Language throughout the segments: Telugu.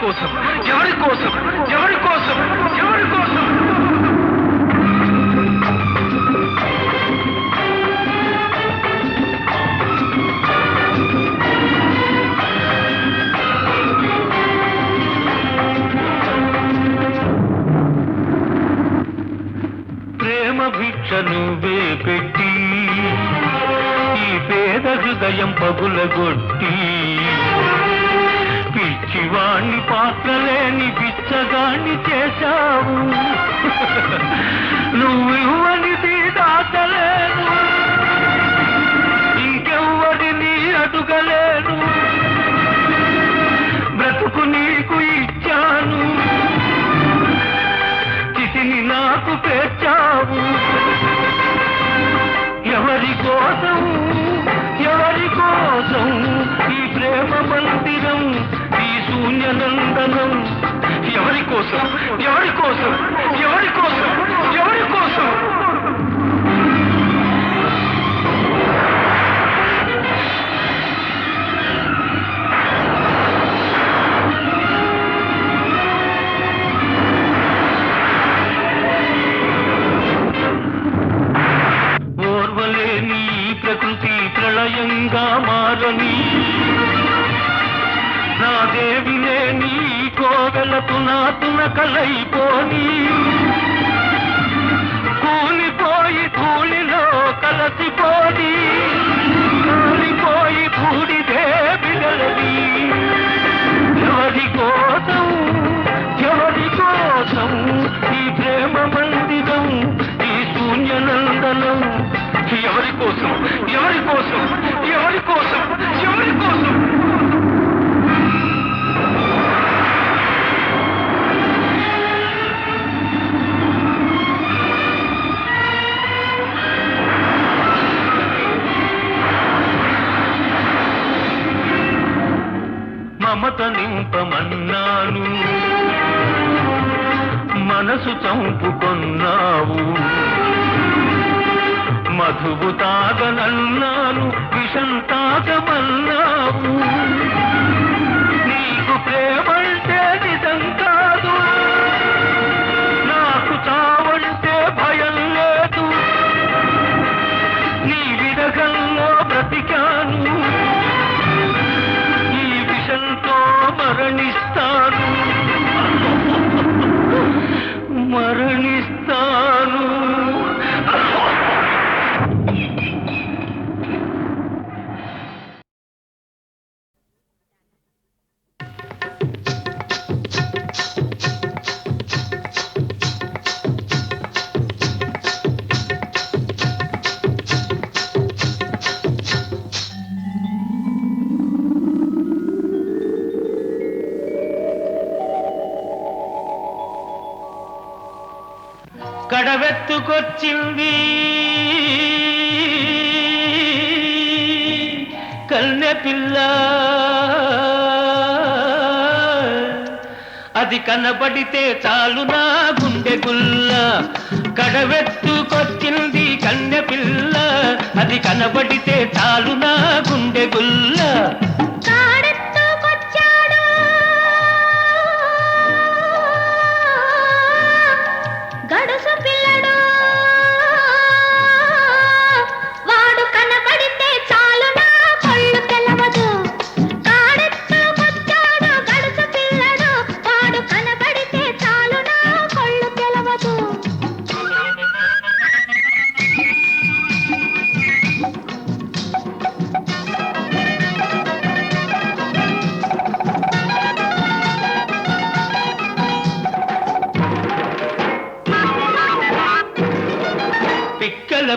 కోసం ఎవరి కోసం ఎవరి కోసం ఎవరి కోసం? ప్రేమ భిక్ష నువ్వే పెట్టి ఈ పేద హృదయం పగులగొట్టి పిచ్చివాణ్ణి పాత్రలేని పిచ్చగాణ్ణి చేశావు. నువ్వు ఇవ్వనిది దాచలేను. ఇంకెవ్వడి నీ బ్రతుకు కోసం ఎవరి కోసం ఎవరి కోసం ఎవరి కోసం? ప్రకృతి ప్రళయంగా మారని నా దేవినే నీ ఈ కోవెలకు నాతున కలైపోని కూలిపోయి కూలిలో కలసిపోని. కూలిపోయి కూడిదే బిగలది ఎవరి కోసం ఎవరి కోసం ఈ ప్రేమ మందిరం ఈ శూన్యనందనం? ఎవరి కోసం ఎవరి కోసం ఎవరి కోసం ఎవరి కోసం? మమత నింపమన్నాను. మనసు చంపుకొన్నావు. మధువు తాగనన్నాను విషం తాగమన్నావు. వచ్చింది కన్నె పిల్ల. అది కనబడితే చాలు నా గుండె గుల్ల. కడవెత్తుకొచ్చింది కన్నె పిల్ల. అది కనబడితే చాలు నా గుండె గుల్ల.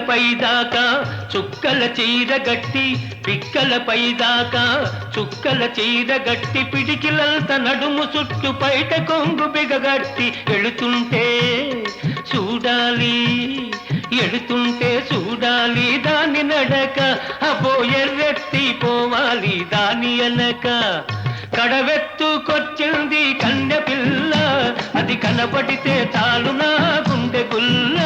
దాకా చుక్కల చీర గట్టి పిక్కలపై దాకా చుక్కల చీర గట్టి పిడికిలంత నడుము చుట్టు బయట కొంగు బిగగట్టి ఎడుతుంటే చూడాలి ఎడుతుంటే చూడాలి దాని నడక అబో ఎర్రెత్తి పోవాలి దాని అనక కడవెత్తుకొచ్చింది కన్నె పిల్ల అది కనబడితే చాలు నా గుండె గుల్ల.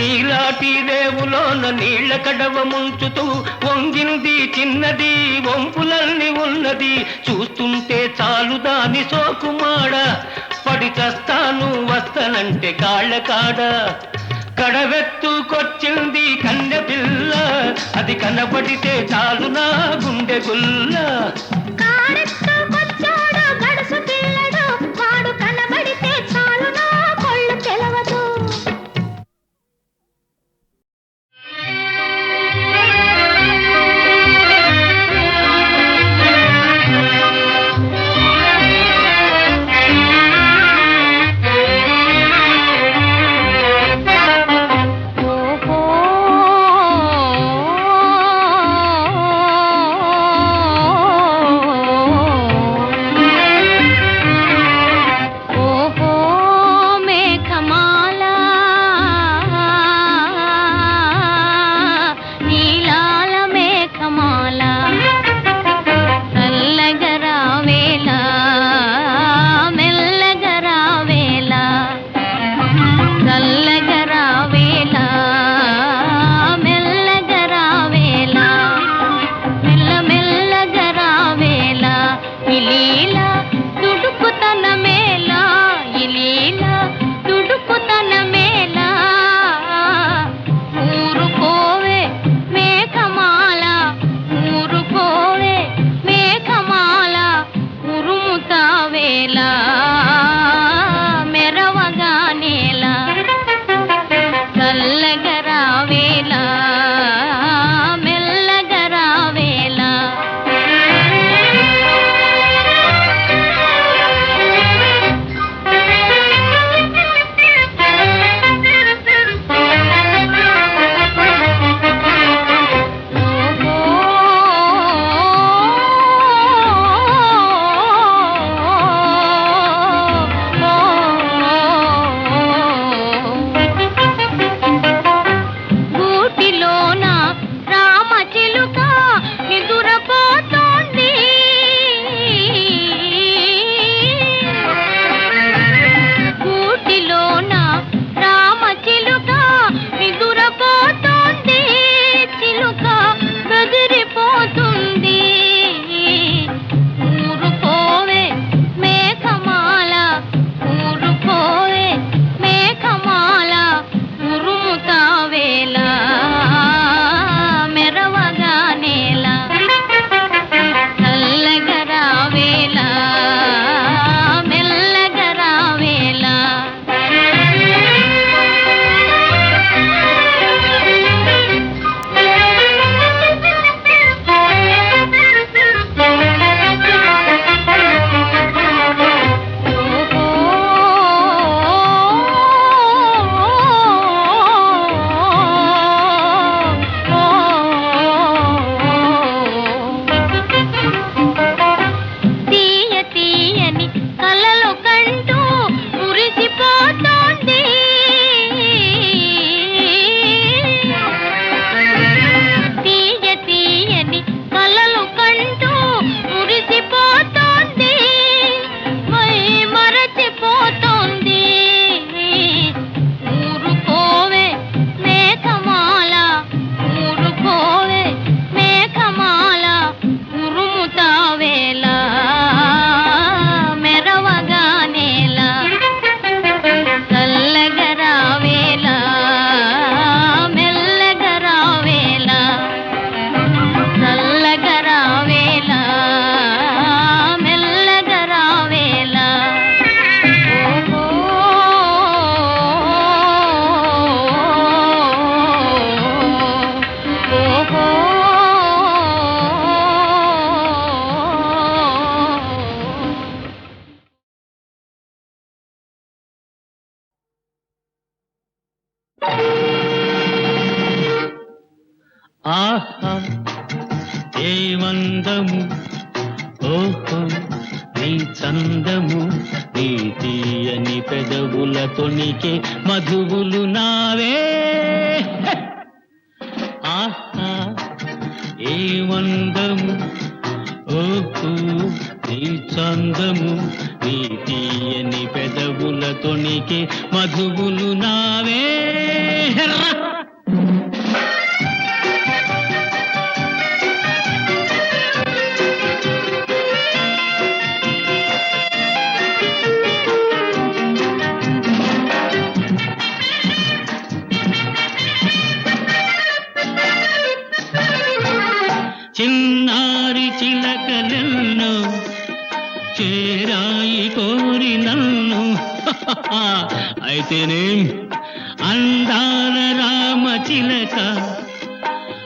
నీలాటి రేవులోన నీళ్ళ కడవ ముంచుతూ వంగింది చిన్నది వంపులల్ని ఉన్నది. చూస్తుంటే చాలు దాని సోకుమాడ పడి చస్తాను వస్తానంటే కాళ్ళ కాడ. కడవెత్తుకొచ్చింది కన్నె పిల్ల అది కనబడితే చాలు నా గుండె గుల్ల. చందము నీ తీయని పెదవుల తొణికే మధువులు నావే.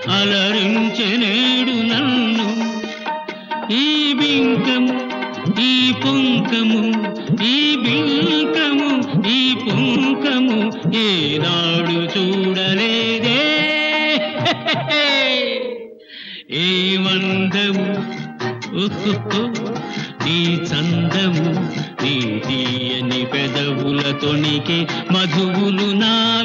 అలరించె నేడు నన్ను. ఈ బింకము ఈ పుంకము ఈ బింకము ఈ పుంకము ఏనాడు చూడలేదే. ఏ మందము నీ చందము నీ తీయని పెదవుల మధువులు నా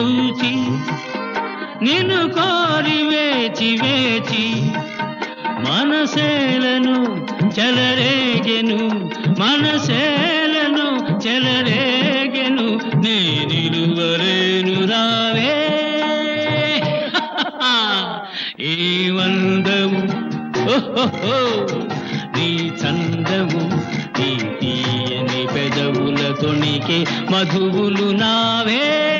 తుంచి నిన్ను కోరి వేచి వేచి మనసేలను చెలరేగెను మనసేలను చెలరేగెను నేనిలువరేను రావే. ఈ వందము నీ చందము నీ తీయని పెదవుల తొణికే మధువులు నావే.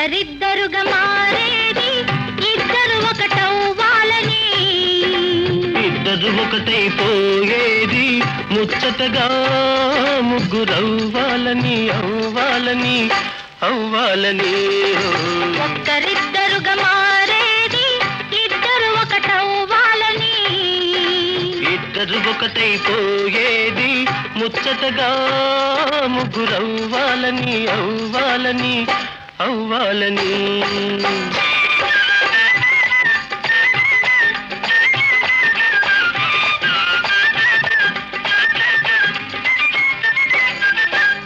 ఒక్కరిద్దరుగా మారేది ఇద్దరు ఒకటవ్వాలని. ఇద్దరు ఒకటైపోయేది ముచ్చటగా ముగ్గురవ్వాలని అవ్వాలని అవ్వాలని. ఒక్కరిద్దరుగా మారేది ఇద్దరు ఒకటవ్వాలని. ఇద్దరు ఒకటైపోయేది ముచ్చటగా ముగ్గురవ్వాలని అవ్వాలని. అవ్వాలని.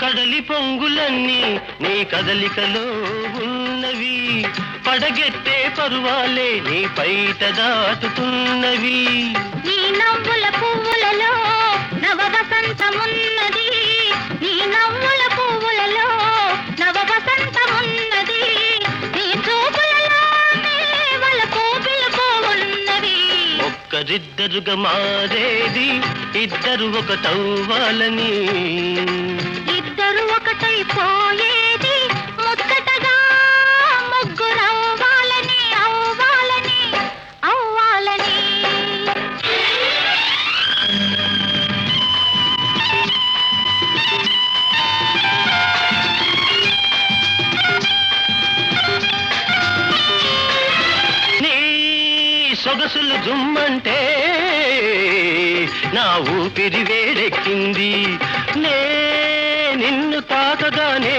కడలి పొంగులన్నీ నీ కదలికలో ఉన్నవి. పడగెత్తే పరువాలే నీ పైట దాటుతున్నవి. నీ నవ్వుల పువ్వులలో నవ వసంతమున్నది నీ నవ్వుల పువ్వులలో వారిద్దరుగా మారేది ఇద్దరు ఒకటవ్వాలని ఇద్దరు ఒకటైపోయే ఊపిరి వేడెక్కింది. నే నిన్ను తాకగానే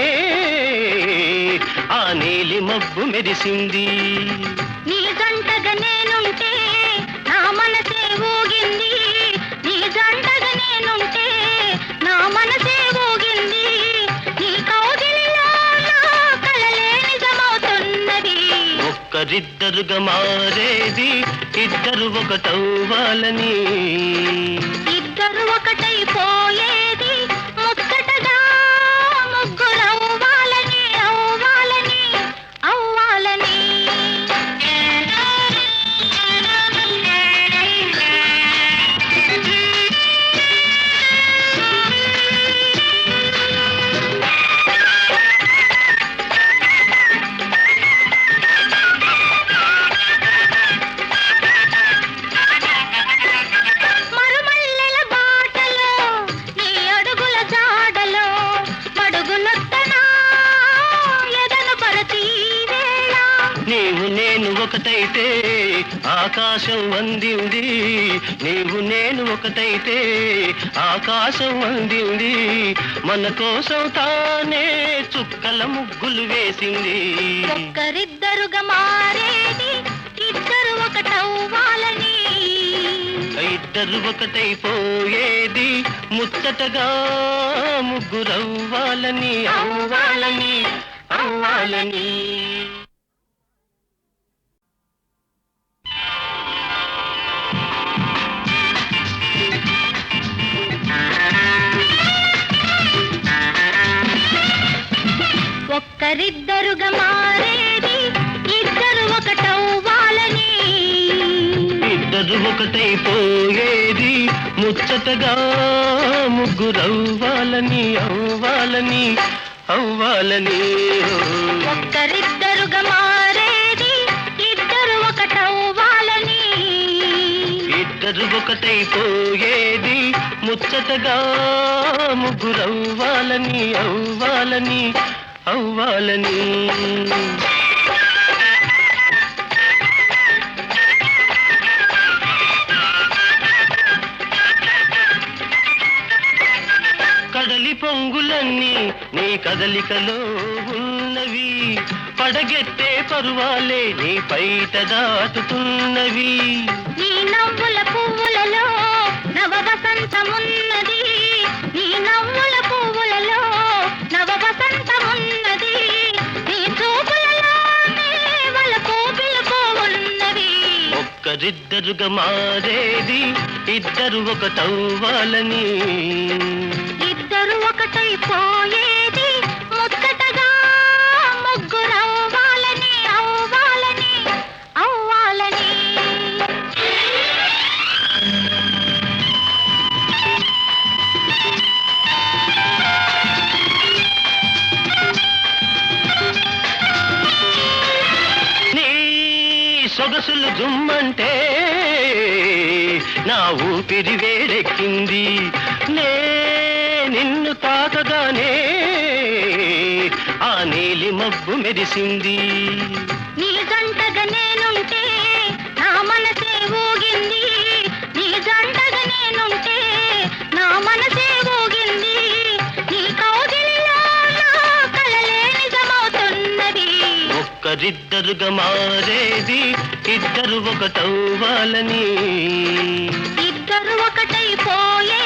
ఆ నీలి మబ్బు మెరిసింది. నీ జంటగా నేనుంటే నా మనసే ఊగింది. నీ జంటగా నేనుంటే నా మనసే ఊగింది. నీ కౌగిలిలో నా కలలే నిజమవుతున్నది. ఒక్కరిద్దరుగా మారేది ఇద్దరు ఒకటవ్వాలని ఒకటైపోయే ఒకటైతే ఆకాశం అందింది. నీవు నేను ఒకటైతే ఆకాశం అందింది. మన కోసం తానే చుక్కల ముగ్గులు వేసింది. ఒక్కరిద్దరుగా మారేది ఇద్దరు ఒకటవ్వాలని. ఇద్దరు ఒకటైపోయేది ముచ్చటగా ముగ్గురవ్వాలని అవ్వాలని అవ్వాలని. ఒక్కరిద్దరుగా మారేది ఇద్దరు ఒకటవ్వాలని. ఇద్దరు ఒకటైపోయేది ముచ్చటగా ముగ్గురవ్వాలని అవ్వాలని అవ్వాలని. ఒక్కరిద్దరుగా మారేది ఇద్దరు ఒకటవ్వాలని. ఇద్దరు ఒకటైపోయేది ముచ్చటగా ముగ్గురవ్వాలని అవ్వాలని. అవ్వాలని. కడలి పొంగులన్నీ నీ కదలికలో ఉన్నవి. పడగెత్తే పరువాలే నీ పైట దాటుతున్నవి. నీ నవ్వుల పువ్వులలో నవ వసంతమున్నది నీ నవ్వుల ఒక్కరిద్దరుగా మారేది ఇద్దరు ఒకటవ్వాలని ఇద్దరు ఒకటైపోయే ఊపిరి వేడెక్కింది. నే నిన్ను తాకగానే ఆ నీలి మబ్బు మెరిసింది. ఒక్కరిద్దరుగా మారేది ఇద్దరు ఒకటవ్వాలని ఇద్దరు ఒకటైపోయే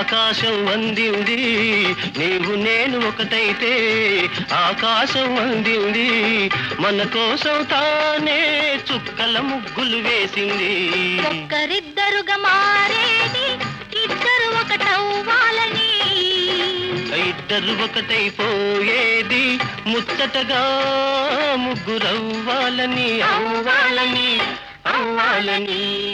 ఆకాశం అందింది. నీవు నేను ఒకటైతే ఆకాశం అందింది. మన కోసం తానే చుక్కల ముగ్గులు వేసింది. ఒక్కరిద్దరుగా మారేది ఇద్దరు ఒకటవ్వాలని. ఇద్దరు ఒకటైపోయేది ముచ్చటగా ముగ్గురవ్వాలని. అవ్వాలని అవ్వాలని.